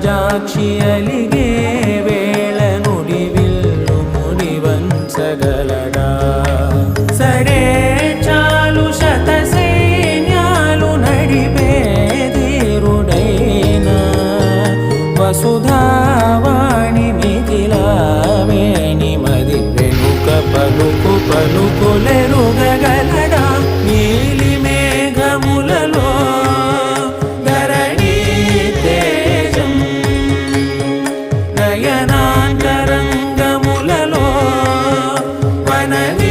പ്രജാക്ഷി അലികേ വേള നുടിവില്ലു മുടിവൻ സകലടാ സടേ ചാലു ശതസേന്യാലു നടിപേതിരുടൈന വസുധാവാണി മിഥിലാവേണി മതി പലുക്കു പലുക്കുലേ na ni